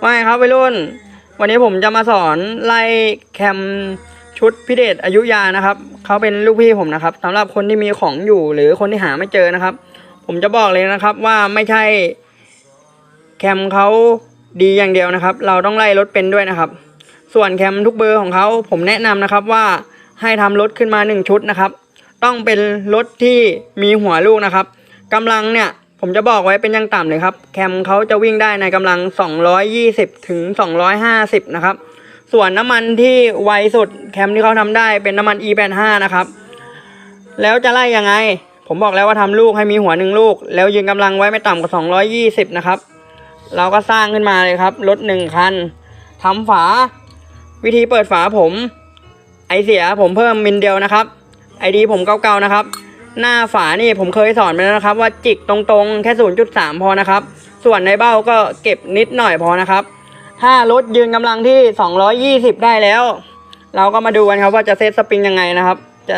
ว่าไงครับวัยรุ่น วันนี้ผมจะมาสอนไล่แคมชุดพิเดชอายุยานะครับเขาเป็นลูกพี่ผมนะครับสำหรับคนที่มีของอยู่หรือคนที่หาไม่เจอนะครับ ผมจะบอกเลยนะครับว่าไม่ใช่แคมเขาดีอย่างเดียวนะครับ เราต้องไล่รถเป็นด้วยนะครับ ส่วนแคมทุกเบอร์ของเขาผมแนะนำนะครับว่าให้ทำรถขึ้นมาหนึ่งชุดนะครับ ต้องเป็นรถที่มีหัวลูกนะครับกำลังเนี่ย ผมจะบอกไว้เป็นยังต่ำเลยครับ แคมเขาจะวิ่งได้ในกำลัง 220 ถึง 250 นะครับ ส่วนน้ำมันที่ไวสุดแคมที่เขาทำได้เป็นน้ำมัน E85 นะครับ แล้วจะไล่ยังไง ผมบอกแล้วว่าทำลูกให้มีหัวหนึ่งลูก แล้วยืนกำลังไว้ไม่ต่ำกว่า 220 นะครับ เราก็สร้างขึ้นมาเลยครับ รถหนึ่งคันทำฝา วิธีเปิดฝาผม ไอเสียผมเพิ่มมิลเดียวนะครับ ไอดีผมเก่าๆนะครับ หน้าฝานี่ผมเคยสอนไปแล้วนะครับ ว่าจิกตรงๆ แค่ 0.3 พอนะครับ ส่วนในเบ้าก็เก็บนิดหน่อยพอนะครับ ถ้ารถยืนกำลังที่ 220 ได้แล้ว เราก็มาดูกันครับว่าจะเซตสปริงยังไงนะครับ จะ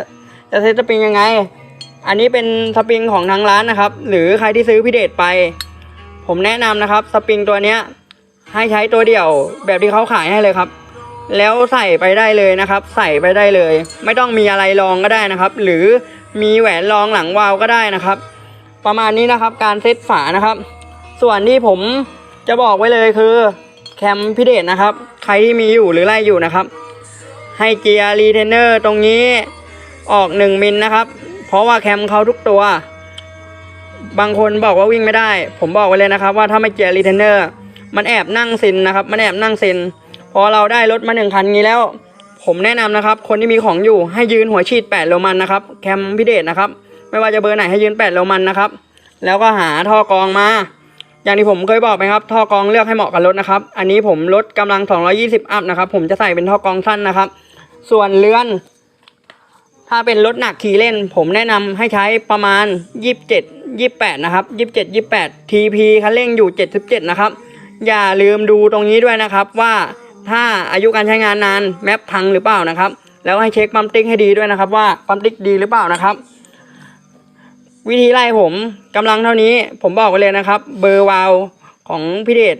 จะเซตสปริงยังไง อันนี้เป็นสปริงของทางร้านนะครับ หรือใครที่ซื้อพิเดตไป ผมแนะนำนะครับสปริงตัวเนี้ยให้ใช้ตัวเดี่ยวแบบที่เขาขายให้เลยครับ แล้วใส่ไปได้เลยนะครับ ใส่ไปได้เลย ไม่ต้องมีอะไรรองก็ได้นะครับ หรือ มีแหวนรองหลังวาล์วก็ได้นะครับ ประมาณนี้นะครับการเซตฝานะครับ ส่วนที่ผมจะบอกไว้เลยคือแคมพิเดตนะครับ ใครที่มีอยู่หรือไล่อยู่นะครับ ให้เกียร์รีเทนเนอร์ตรงนี้ออก 1 มิลนะครับ เพราะว่าแคมเขาทุกตัว บางคนบอกว่าวิ่งไม่ได้ ผมบอกไว้เลยนะครับ ว่าถ้าไม่เกียร์รีเทนเนอร์มันแอบนั่งซินนะครับ มันแอบนั่งซิน พอเราได้รถมาหนึ่งคันนี้แล้ว ผมแนะนำนะครับ คนที่มีของอยู่ให้ยืนหัวฉีด8โลมันนะครับ แคมพิเดตนะครับ ไม่ว่าจะเบอร์ไหนให้ยืน8โลมันนะครับ แล้วก็หาท่อกรองมา อย่างที่ผมเคยบอกไปครับ ท่อกรองเลือกให้เหมาะกับรถนะครับ อันนี้ผมลดกำลัง 220 อัพนะครับ ผมจะใส่เป็นท่อกรองสั้นนะครับ ส่วนเรือน ถ้าเป็นรถหนักขี่เล่น ผมแนะนำให้ใช้ประมาณ 27 28 นะครับ 27 28 TP คันเร่งอยู่ 77 นะครับ อย่าลืมดูตรงนี้ด้วยนะครับว่า ถ้าอายุการใช้งานนานแมปพังหรือเปล่านะครับ แล้วให้เช็คปั๊มติ๊กให้ดีด้วยนะครับ ว่าปั๊มติ๊กดีหรือเปล่านะครับ วิธีไล่ผมกำลังเท่านี้ผมบอกไว้เลยนะครับ เบอร์วาลของพี่เดช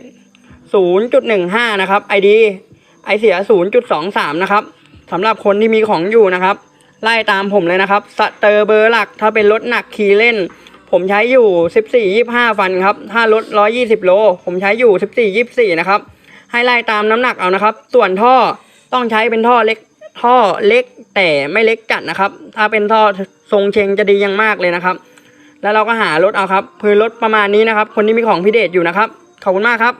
0.15 นะครับ ID ไอเสีย 0.23 นะครับสำหรับคนที่มีของอยู่นะครับ ไล่ตามผมเลยนะครับ สเตอร์เบอร์หลักถ้าเป็นรถหนักขี่เล่น ผมใช้อยู่ 14 25 ฟันครับ ถ้ารถ 120 โล ผมใช้อยู่ 14 24 นะครับ ให้ไล่ตามน้ำหนักเอานะครับ ส่วนท่อต้องใช้เป็นท่อเล็กท่อเล็กแต่ไม่เล็กจัดนะครับ ถ้าเป็นท่อทรงเชงจะดีอยังมากเลยนะครับ แล้วเราก็หารถเอาครับคือรถประมาณนี้นะครับ คนที่มีของพิเดชอยู่นะครับ ขอบคุณมากครับ